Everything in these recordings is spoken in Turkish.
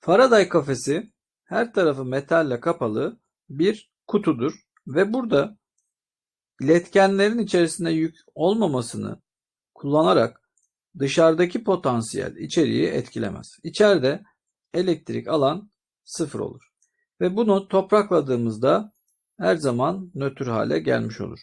Faraday kafesi her tarafı metalle kapalı bir kutudur ve burada iletkenlerin içerisinde yük olmamasını kullanarak dışarıdaki potansiyel içeriği etkilemez. İçeride elektrik alan sıfır olur. Ve bunu toprakladığımızda her zaman nötr hale gelmiş olur.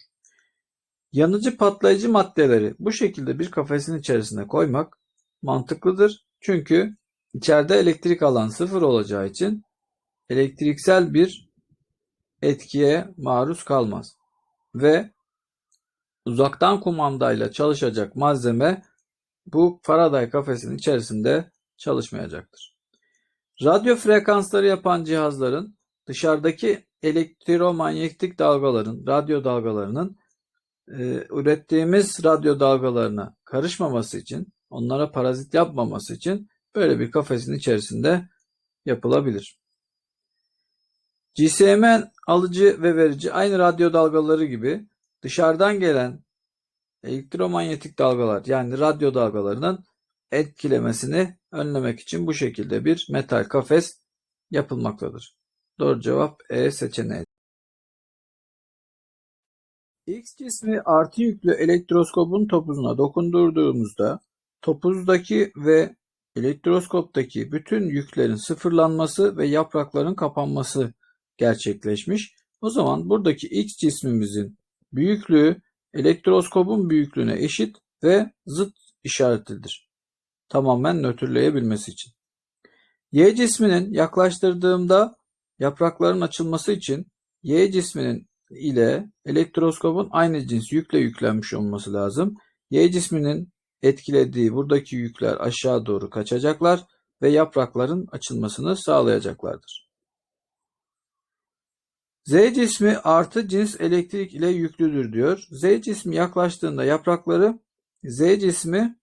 Yanıcı patlayıcı maddeleri bu şekilde bir kafesin içerisine koymak mantıklıdır. Çünkü içeride elektrik alan sıfır olacağı için elektriksel bir etkiye maruz kalmaz. Ve uzaktan kumandayla çalışacak malzeme bu Faraday kafesinin içerisinde çalışmayacaktır. Radyo frekansları yapan cihazların dışarıdaki elektromanyetik dalgaların, radyo dalgalarının e, ürettiğimiz radyo dalgalarına karışmaması için, onlara parazit yapmaması için böyle bir kafesin içerisinde yapılabilir. GSM alıcı ve verici aynı radyo dalgaları gibi dışarıdan gelen elektromanyetik dalgalar yani radyo dalgalarının etkilemesini önlemek için bu şekilde bir metal kafes yapılmaktadır. Doğru cevap E seçeneği. X cismi artı yüklü elektroskopun topuzuna dokundurduğumuzda topuzdaki ve elektroskoptaki bütün yüklerin sıfırlanması ve yaprakların kapanması gerçekleşmiş. O zaman buradaki X cismimizin büyüklüğü elektroskopun büyüklüğüne eşit ve zıt işaretlidir. Tamamen nötrleyebilmesi için. Y cisminin yaklaştırdığımda yaprakların açılması için Y cisminin ile elektroskopun aynı cins yükle yüklenmiş olması lazım. Y cisminin etkilediği buradaki yükler aşağı doğru kaçacaklar ve yaprakların açılmasını sağlayacaklardır. Z cismi artı cins elektrik ile yüklüdür diyor. Z cismi yaklaştığında yaprakları Z cismi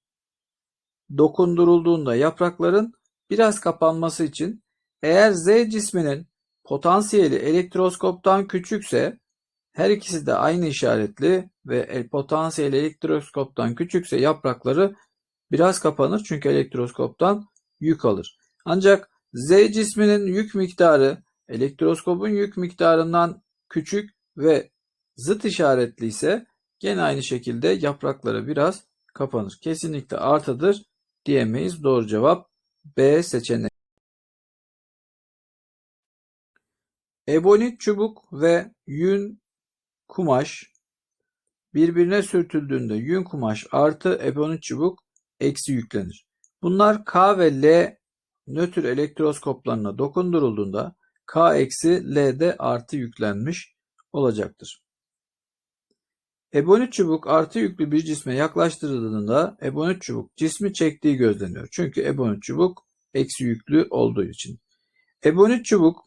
dokundurulduğunda yaprakların biraz kapanması için eğer Z cisminin potansiyeli elektroskoptan küçükse her ikisi de aynı işaretli ve potansiyel elektroskoptan küçükse yaprakları biraz kapanır çünkü elektroskoptan yük alır. Ancak Z cisminin yük miktarı elektroskopun yük miktarından küçük ve zıt işaretli ise gene aynı şekilde yaprakları biraz kapanır. Kesinlikle artıdır diyemeyiz. Doğru cevap B seçeneği. Ebonit çubuk ve yün kumaş birbirine sürtüldüğünde yün kumaş artı ebonit çubuk eksi yüklenir. Bunlar K ve L nötr elektroskoplarına dokundurulduğunda K eksi L'de artı yüklenmiş olacaktır. Ebonit çubuk artı yüklü bir cisme yaklaştırıldığında ebonit çubuk cismi çektiği gözleniyor. Çünkü ebonit çubuk eksi yüklü olduğu için. Ebonit çubuk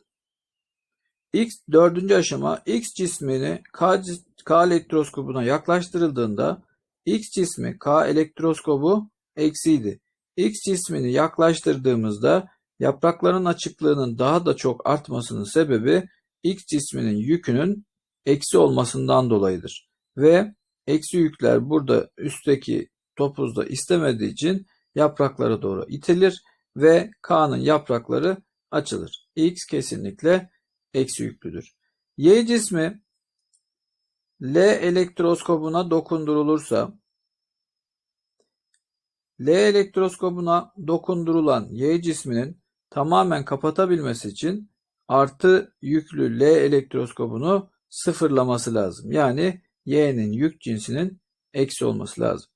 X dördüncü aşama X cismini K, K elektroskopuna yaklaştırıldığında X cismi K elektroskobu eksiydi. X cismini yaklaştırdığımızda yaprakların açıklığının daha da çok artmasının sebebi X cisminin yükünün eksi olmasından dolayıdır. Ve eksi yükler burada üstteki topuzda istemediği için yapraklara doğru itilir ve K'nın yaprakları açılır. X kesinlikle eksi yüklüdür. Y cismi L elektroskopuna dokundurulursa L elektroskopuna dokundurulan Y cisminin tamamen kapatabilmesi için artı yüklü L elektroskopunu sıfırlaması lazım. Yani Y'nin yük cinsinin eksi olması lazım.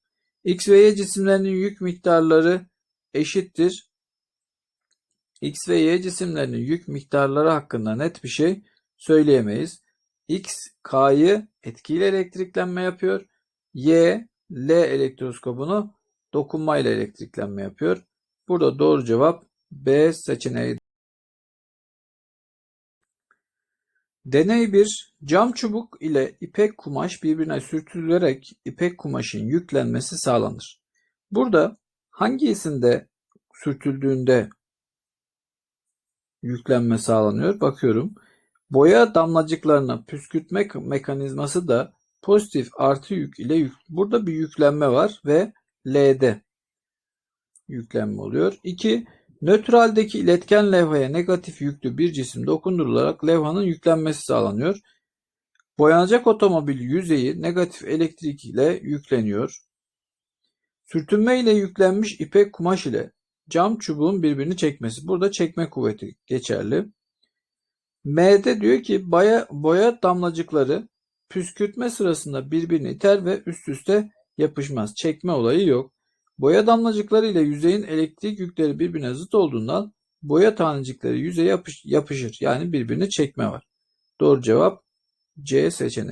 X ve Y cisimlerinin yük miktarları eşittir. X ve Y cisimlerinin yük miktarları hakkında net bir şey söyleyemeyiz. X, K'yı etkiyle elektriklenme yapıyor. Y, L elektroskopunu dokunmayla elektriklenme yapıyor. Burada doğru cevap B seçeneği. Deney 1. Cam çubuk ile ipek kumaş birbirine sürtülerek ipek kumaşın yüklenmesi sağlanır. Burada hangisinde sürtüldüğünde yüklenme sağlanıyor? Bakıyorum. Boya damlacıklarına püskürtme mekanizması da pozitif artı yük ile yük. Burada bir yüklenme var ve L'de yüklenme oluyor. 2. Nötraldeki iletken levhaya negatif yüklü bir cisim dokundurularak levhanın yüklenmesi sağlanıyor. Boyanacak otomobil yüzeyi negatif elektrik ile yükleniyor. Sürtünme ile yüklenmiş ipek kumaş ile cam çubuğun birbirini çekmesi. Burada çekme kuvveti geçerli. M'de diyor ki boya, boya damlacıkları püskürtme sırasında birbirini iter ve üst üste yapışmaz. Çekme olayı yok. Boya damlacıkları ile yüzeyin elektrik yükleri birbirine zıt olduğundan boya tanecikleri yüzeye yapış- yapışır. Yani birbirini çekme var. Doğru cevap C seçeneği.